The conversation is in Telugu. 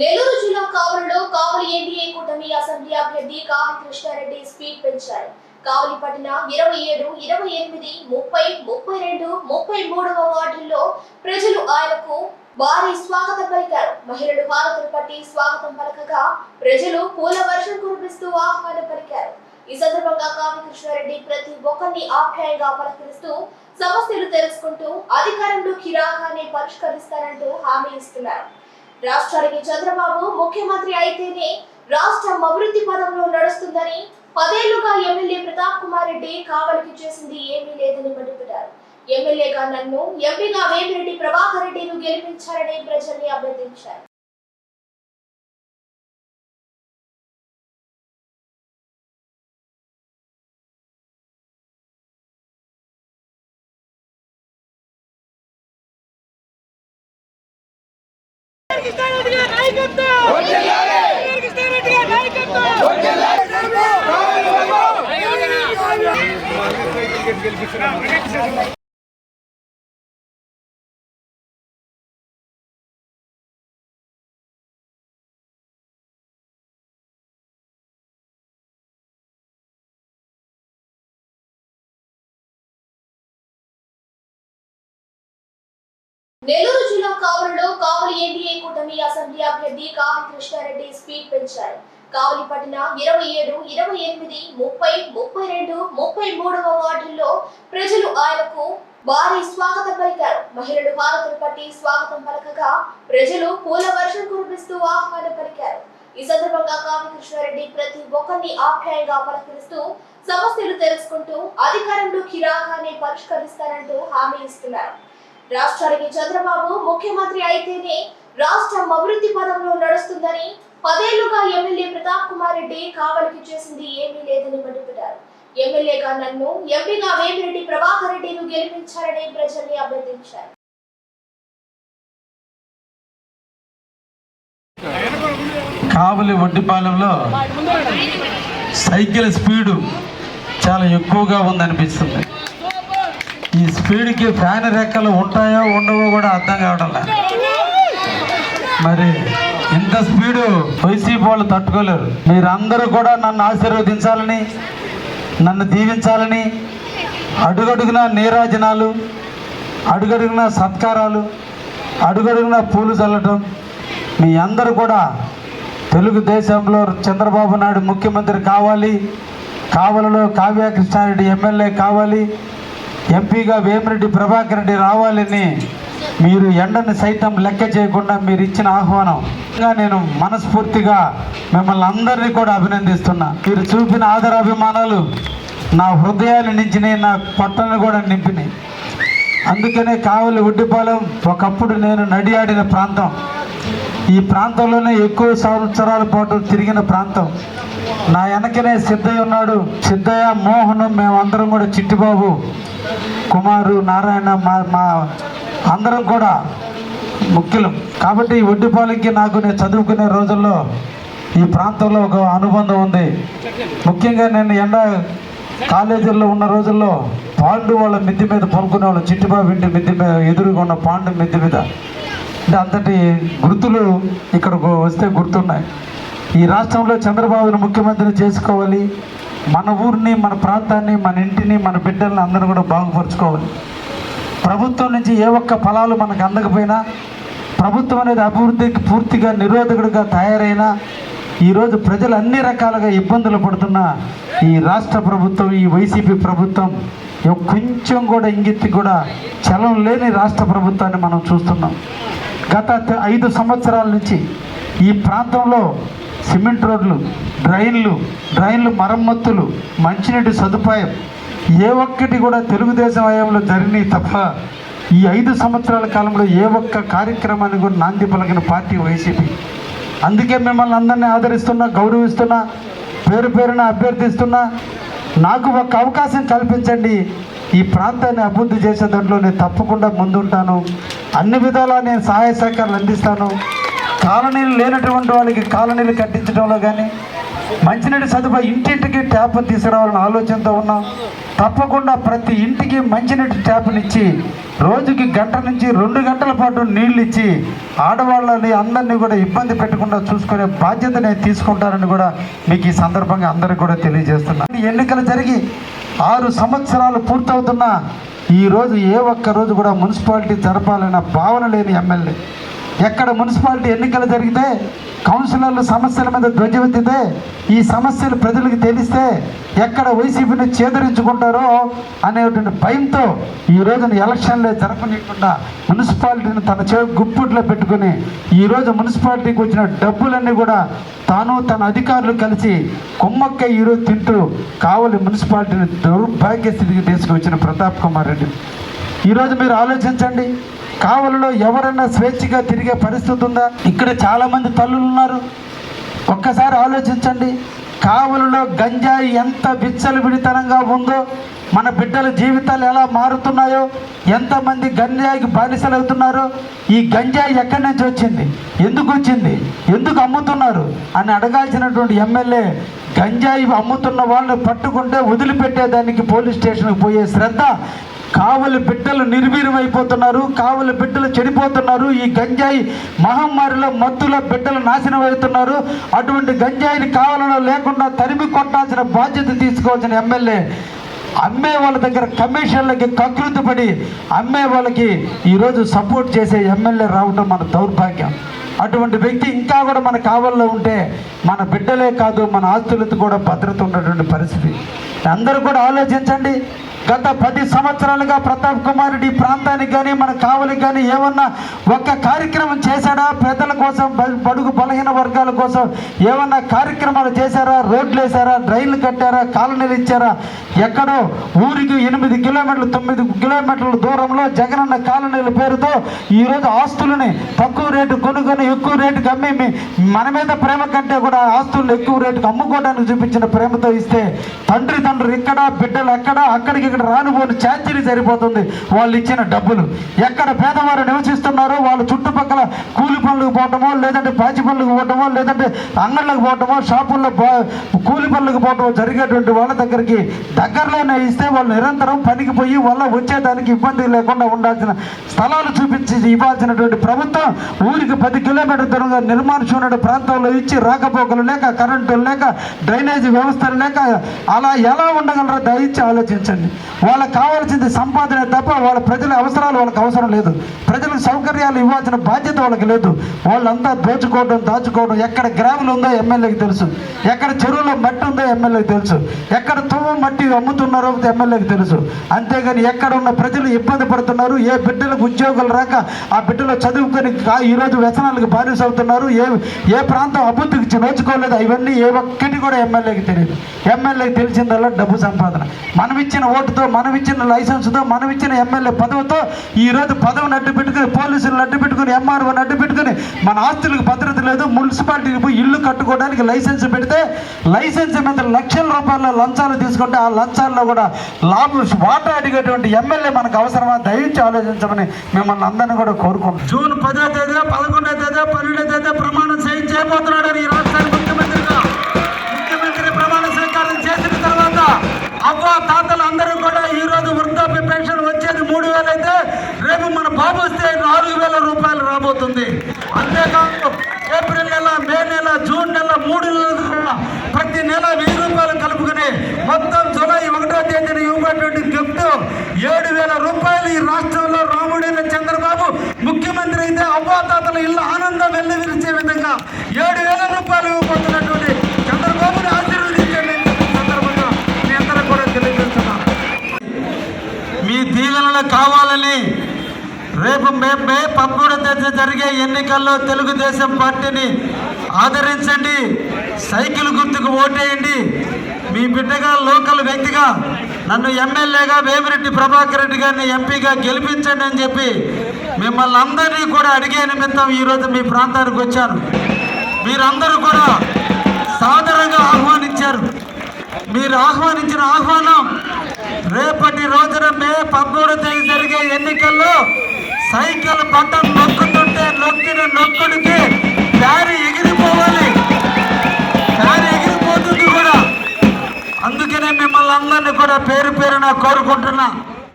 నెల్లూరు జిల్లా కావలిలో కావలి ఎన్డీఏ కూటమి అసెంబ్లీ అభ్యర్థి కావి కృష్ణారెడ్డి స్పీడ్ పెంచారు. కావలి పట్టిన ఇరవై ఏడు ఇరవై ఎనిమిది ముప్పై ముప్పై రెండు ముప్పై మూడవ వార్డుల్లో ప్రజలు ఆయనకు భారీ స్వాగతం పలికారు. మహిళలు హారతులు పట్టి స్వాగతం పలకగా ప్రజలు పూల వర్షం కురిపిస్తూ ఆహ్వానం పలికారు. ఈ సందర్భంగా కావి కృష్ణారెడ్డి ప్రతి ఒక్కరిని ఆప్యాయంగా పలకరిస్తూ సమస్యలు తెలుసుకుంటూ అధికారంలోకి రాగానే పరిష్కరిస్తారంటూ హామీ ఇస్తున్నారు. రాష్ట్రానికి చంద్రబాబు ముఖ్యమంత్రి అయితేనే రాష్ట్రం అభివృద్ధి పదంలో నడుస్తుందని పదేళ్ళుగా ఎమ్మెల్యే ప్రతాప్ కుమార్ రెడ్డి కావలికి చేసింది ఏమీ లేదని మండిపడ్డారు. ఎమ్మెల్యేగా నన్ను ఎంపీగా వేమిరెడ్డి ప్రభాకర్ రెడ్డిను గెలిపించారని ప్రజల్ని అభ్యర్థించారు. కృష్ణారెడ్డి నెల్లూరు జిల్లా కావలిలో కావలి ఎన్డీఏ కూటమి అసెంబ్లీ అభ్యర్థి కావి కృష్ణారెడ్డి స్పీడ్ పెంచారు. కావలి పట్టిన ఇరవై ఏడు ఇరవై ఎనిమిది ముప్పై ముప్పై రెండు ముప్పై మూడవ వార్డుల్లో ప్రజలు ఆయనకు భారీ స్వాగతం పలికారు. మహిళలు హారతులు పట్టి స్వాగతం పలకగా ప్రజలు పూల వర్షం కురిపిస్తూ ఆహ్వానం పలికారు. ఈ సందర్భంగా కావి కృష్ణారెడ్డి ప్రతి ఒక్కరిని ఆప్యాయంగా పలకరిస్తూ సమస్యలు తెలుసుకుంటూ అధికారంలోకి రాగానే పరిష్కరిస్తారంటూ హామీ ఇస్తున్నారు. రాష్ట్రానికి చంద్రబాబు ముఖ్యమంత్రి అయితేనే రాష్ట్రం అభివృద్ధి పదంలో నడుస్తుందని పదేళ్ళుగా ఎమ్మెల్యే ప్రతాప్ కుమార్ రెడ్డి కావలికి చేసింది ఏమీ లేదని మండిపడ్డారు. ఎమ్మెల్యేగా నన్ను ఎంపీగా వేమిరెడ్డి ప్రభాకర్ రెడ్డిను గెలిపించారని ప్రజల్ని అభ్యర్థించారు. కావలి వడ్డిపాలెంలో సైకిల్ స్పీడు చాలా ఎక్కువగా ఉందనిపిస్తుంది. ఈ స్పీడ్కి ఫ్యాన్ రెక్కలు ఉంటాయో ఉండవో కూడా అర్థం కావడం లేదు. మరి ఇంత స్పీడు వైసీపీ వాళ్ళు తట్టుకోలేరు. మీరందరూ కూడా నన్ను ఆశీర్వదించాలని నన్ను దీవించాలని అడుగడుగున నీరాజనాలు అడుగడుగున సత్కారాలు అడుగడుగున పూలు చల్లటం మీ అందరూ కూడా తెలుగుదేశంలో చంద్రబాబు నాయుడు ముఖ్యమంత్రి కావాలి కావలలో కావ్య కృష్ణారెడ్డి ఎమ్మెల్యే కావాలి ఎంపీగా వేమిరెడ్డి ప్రభాకర్ రెడ్డి రావాలని మీరు ఎండని సైతం లెక్క చేయకుండా మీరు ఇచ్చిన ఆహ్వానం. ఇంకా నేను మనస్ఫూర్తిగా మిమ్మల్ని అందరినీ కూడా అభినందిస్తున్నా. మీరు చూపిన ఆదరాభిమానాలు నా హృదయాన్ని నించినాయి నా పొట్టను కూడా నింపినాయి. అందుకనే కావలి ఉడ్డిపాలెం ఒకప్పుడు నేను నడియాడిన ప్రాంతం. ఈ ప్రాంతంలోనే ఎక్కువ సంవత్సరాల పాటు తిరిగిన ప్రాంతం. నా వెనకనే సిద్ధయ్య ఉన్నాడు. సిద్ధయ్య మోహన్ మేమందరం కూడా చిట్టిబాబు. కుమారు నారాయణ మా మా అందరం కూడా ముఖ్యులు. కాబట్టి ఈ ఒడ్డిపాలెంకి నాకు నేను చదువుకునే రోజుల్లో ఈ ప్రాంతంలో ఒక అనుబంధం ఉంది. ముఖ్యంగా నేను ఎండ కాలేజీల్లో ఉన్న రోజుల్లో పాండు వాళ్ళ మిద్ది మీద పనుకునేవాళ్ళు చిట్టిబాబు ఇంటి మిద్ది మీద ఎదురుగా ఉన్న పాండు మిద్ది మీద. అంటే అంతటి గుర్తులు ఇక్కడకు వస్తే గుర్తున్నాయి. ఈ రాష్ట్రంలో చంద్రబాబును ముఖ్యమంత్రిని చేసుకోవాలి. మన ఊరిని మన ప్రాంతాన్ని మన ఇంటిని మన బిడ్డల్ని అందరూ కూడా బాగుపరుచుకోవాలి. ప్రభుత్వం నుంచి ఏ ఒక్క ఫలాలు మనకు అందకపోయినా ప్రభుత్వం అనేది అభివృద్ధికి పూర్తిగా నిరోధకుడిగా తయారైనా ఈరోజు ప్రజలు అన్ని రకాలుగా ఇబ్బందులు పడుతున్న ఈ రాష్ట్ర ప్రభుత్వం ఈ వైసీపీ ప్రభుత్వం కొంచెం కూడా ఇంగిత్తి కూడా చలం లేని రాష్ట్ర ప్రభుత్వాన్ని మనం చూస్తున్నాం. గత ఐదు సంవత్సరాల నుంచి ఈ ప్రాంతంలో సిమెంట్ రోడ్లు డ్రైన్లు డ్రైన్లు మరమ్మతులు మంచినీటి సదుపాయం. ఏ ఒక్కటి కూడా తెలుగుదేశం హయాంలో జరిగినాయి తప్ప ఈ ఐదు సంవత్సరాల కాలంలో ఏ ఒక్క కార్యక్రమాన్ని కూడా నాంది పలికిన పార్టీ వైసీపీ. అందుకే మిమ్మల్ని అందరినీ ఆదరిస్తున్నా గౌరవిస్తున్నా పేరు పేరున అభ్యర్థిస్తున్నా నాకు ఒక అవకాశం కల్పించండి. ఈ ప్రాంతాన్ని అభివృద్ధి చేసే దాంట్లో నేను తప్పకుండా ముందుంటాను. అన్ని విధాలా నేను సహాయ సహకారాలు అందిస్తాను. కాలనీలు లేనటువంటి వాళ్ళకి కాలనీలు కట్టించడంలో కానీ మంచినీటి సదుపాయం ఇంటింటికి ట్యాప్ తీసుకురావాలని ఆలోచనతో ఉన్నాం. తప్పకుండా ప్రతి ఇంటికి మంచినీటి ట్యాప్నిచ్చి రోజుకి గంట నుంచి రెండు గంటల పాటు నీళ్ళు ఇచ్చి ఆడవాళ్ళని అందరినీ కూడా ఇబ్బంది పెట్టకుండా చూసుకునే బాధ్యత నేను తీసుకుంటానని కూడా మీకు ఈ సందర్భంగా అందరికీ కూడా తెలియజేస్తున్నాను ఎన్నికలు జరిగి ఆరు సంవత్సరాలు పూర్తవుతున్నా ఈరోజు ఏ ఒక్క రోజు కూడా మున్సిపాలిటీ జరపాలన్న భావన లేని ఎమ్మెల్యే. ఎక్కడ మున్సిపాలిటీ ఎన్నికలు జరిగితే కౌన్సిలర్లు సమస్యల మీద ధ్వజమెత్తితే ఈ సమస్యలు ప్రజలకు తెలిస్తే ఎక్కడ వైసీపీని చేదరించుకుంటారో అనేటువంటి భయంతో ఈ రోజున ఎలక్షన్లే జరపనీయకుండా మున్సిపాలిటీని తన చే గుప్పుట్లో పెట్టుకుని ఈరోజు మున్సిపాలిటీకి వచ్చిన డబ్బులన్నీ కూడా తాను తన అధికారులు కలిసి కొమ్మక్క ఈరోజు తింటూ కావలి మున్సిపాలిటీని దౌర్భాగ్య స్థితికి తీసుకొచ్చిన ప్రతాప్ కుమార్ రెడ్డి. ఈరోజు మీరు ఆలోచించండి. కావలిలో ఎవరైనా స్వేచ్ఛగా తిరిగే పరిస్థితి ఉందా? ఇక్కడ చాలామంది తల్లులు ఉన్నారు. ఒక్కసారి ఆలోచించండి. కావలిలో గంజాయి ఎంత బిచ్చలు విడితనంగా ఉందో మన బిడ్డల జీవితాలు ఎలా మారుతున్నాయో ఎంతమంది గంజాయికి బానిసలు అవుతున్నారో ఈ గంజాయి ఎక్కడి నుంచి వచ్చింది? ఎందుకు వచ్చింది? ఎందుకు అమ్ముతున్నారు? అని అడగాల్సినటువంటి ఎమ్మెల్యే గంజాయి అమ్ముతున్న వాళ్ళని పట్టుకుంటే వదిలిపెట్టేదానికి పోలీస్ స్టేషన్కి పోయే శ్రద్ధ కావలి బిడ్డలు నిర్వీర్యమైపోతున్నారు కావలి బిడ్డలు చెడిపోతున్నారు ఈ గంజాయి మహమ్మారిలో మత్తులో బిడ్డలు నాశనం అవుతున్నారు. అటువంటి గంజాయిని కావాలలో లేకుండా తరిమి కొట్టాల్సిన బాధ్యత తీసుకోవాల్సిన ఎమ్మెల్యే అమ్మే వాళ్ళ దగ్గర కమిషన్లకి కకృతి పడి అమ్మే వాళ్ళకి ఈరోజు సపోర్ట్ చేసే ఎమ్మెల్యే రావడం మన దౌర్భాగ్యం. అటువంటి వ్యక్తి ఇంకా కూడా మన కావల్లో ఉంటే మన బిడ్డలే కాదు మన ఆస్తులతో కూడా భద్రత ఉన్నటువంటి పరిస్థితి. అందరూ కూడా ఆలోచించండి. గత పది సంవత్సరాలుగా ప్రతాప్ కుమార్ రెడ్డి ప్రాంతానికి కానీ మన కావలికి కానీ ఏమన్నా ఒక్క కార్యక్రమం చేశాడా? పేదల కోసం బడుగు బలహీన వర్గాల కోసం ఏమన్నా కార్యక్రమాలు చేశారా? రోడ్లు వేశారా? డ్రైన్లు కట్టారా? కాలనీలు ఇచ్చారా? ఎక్కడో ఊరికి ఎనిమిది కిలోమీటర్లు తొమ్మిది కిలోమీటర్ల దూరంలో జగనన్న కాలనీల పేరుతో ఈరోజు ఆస్తులని తక్కువ రేటు కొనుక్కొని ఎక్కువ రేటుకి అమ్మి మన మీద ప్రేమ కంటే కూడా ఆస్తులను ఎక్కువ రేటుకి అమ్ముకోవడానికి చూపించిన ప్రేమతో ఇస్తే తండ్రి తండ్రి ఇక్కడ బిడ్డలు ఎక్కడ అక్కడికి ఇక్కడ రానుపోని ఛార్జీలు సరిపోతుంది. వాళ్ళు ఇచ్చిన డబ్బులు. ఎక్కడ పేదవారు నివసిస్తున్నారో వాళ్ళ చుట్టుపక్కల కూలి పనులకు పోవటమో లేదంటే పాచి పనులకు పోవటమో లేదంటే అంగళ్ళకు పోవటమో షాపుల్లో కూలి పనులకు పోవటమో జరిగేటువంటి వాళ్ళ దగ్గరికి దగ్గరలోనే ఇస్తే వాళ్ళు నిరంతరం పనికి పోయి వాళ్ళ వచ్చేదానికి ఇబ్బంది లేకుండా ఉండాల్సిన స్థలాలు చూపించి ఇవ్వాల్సినటువంటి ప్రభుత్వం ఊరికి పది కిలోమీటర్ దూరంగా నిర్మానుష్యమైన ప్రాంతంలో ఇచ్చి రాకపోకలు లేక కరెంటు లేక డ్రైనేజీ వ్యవస్థలు లేక అలా ఎలా ఉండగలరో దయచి ఆలోచించండి. వాళ్ళకి కావాల్సింది సంపాదన తప్ప వాళ్ళ ప్రజల అవసరాలు వాళ్ళకి అవసరం లేదు. ప్రజలకు సౌకర్యాలు ఇవ్వాల్సిన బాధ్యత వాళ్ళకి లేదు. వాళ్ళంతా దోచుకోవడం దాచుకోవడం ఎక్కడ గ్రాములు ఉందో ఎమ్మెల్యేకి తెలుసు. ఎక్కడ చెరువులో మట్టి ఉందో ఎమ్మెల్యేకి తెలుసు. ఎక్కడ తువ్వ మట్టి అమ్ముతున్నారో ఎమ్మెల్యేకి తెలుసు. అంతేగాని ఎక్కడ ఉన్న ప్రజలు ఇబ్బంది పడుతున్నారు ఏ బిడ్డలకు ఉద్యోగాలు రాక ఆ బిడ్డలు చదువుకొని ఈరోజు వ్యసనాలకు బానిస అవుతున్నారు ఏ ఏ ప్రాంతం అభివృద్ధికి నోచుకోలేదు ఇవన్నీ ఏ ఒక్కటి కూడా ఎమ్మెల్యేకి తెలియదు. ఎమ్మెల్యేకి తెలిసిందల్లా డబ్బు సంపాదన. మనం ఇచ్చిన ఓటుతో మనం ఇచ్చిన లైసెన్స్తో మనం ఇచ్చిన ఎమ్మెల్యే పదవితో ఈరోజు పదవిని అడ్డు పెట్టుకుని పోలీసులను అడ్డు పెట్టుకుని ఎంఆర్ఓని అడ్డు పెట్టుకుని మన ఆస్తులకు భద్రత లేదు. మున్సిపాలిటీకి పోయి ఇల్లు కట్టుకోవడానికి లైసెన్స్ పెడితే లైసెన్స్ మీద లక్షల రూపాయల లంచాలు తీసుకుంటే ఆ లంచాల్లో కూడా లాభం వాటా అడిగేటువంటి ఎమ్మెల్యే మనకు అవసరమా? దయించి ఆలోచించమని మిమ్మల్ని అందరినీ కూడా కోరుకుంటున్నాం. జూన్ పదో తేదీ పదకొండో తేదీ పన్నెండో తేదీ ప్రమాణం చేయబోతున్నాడు ఈ రాష్ట్రానికి అవ్వ తాతలు అందరూ కూడా ఈ రోజు వృద్ధాప్య పెన్షన్ వచ్చేది మూడు వేలు అయితే రేపు మన బాబు వస్తే నాలుగు వేల రూపాయలు రాబోతుంది. అంతేకాదు ఏప్రిల్ నెల మే నెల జూన్ నెల మూడు నెలలు ప్రతి నెల వెయ్యి రూపాయలు కలుపుకుని మొత్తం జూలై ఒకటో తేదీన ఇవ్వబడినటువంటి గిఫ్ట్ ఏడు వేల రూపాయలు ఈ రాష్ట్రంలో రాముడైన చంద్రబాబు ముఖ్యమంత్రి అయితే అవ్వాతాతల ఇల్లు ఆనందం వెల్లివిరిచే దీవెనలు కావాలని రేపు మే మే పదమూడో తేదీ జరిగే ఎన్నికల్లో తెలుగుదేశం పార్టీని ఆదరించండి. సైకిల్ గుర్తుకు ఓటేయండి. మీ బిడ్డగా లోకల్ వ్యక్తిగా నన్ను ఎమ్మెల్యేగా వేమిరెడ్డి ప్రభాకర్ రెడ్డి గారిని ఎంపీగా గెలిపించండి అని చెప్పి మిమ్మల్ని అందరినీ కూడా అడిగే నిమిత్తం ఈరోజు మీ ప్రాంతానికి వచ్చాను. మీరందరూ కూడా సాదరంగా ఆహ్వానించారు. మీరు ఆహ్వానించిన ఆహ్వానం రేపటి రోజున మే పదమూడు తేదీ జరిగే ఎన్నికల్లో సైకిల్ బటన్ నొక్కుతుంటే నొక్కిన నొక్కుడికి దారి ఎగిరిపోవాలి. దారి ఎగిరిపోతుంది కూడా. అందుకనే మిమ్మల్ని అందరినీ కూడా పేరు పేరున కోరుకుంటున్నా.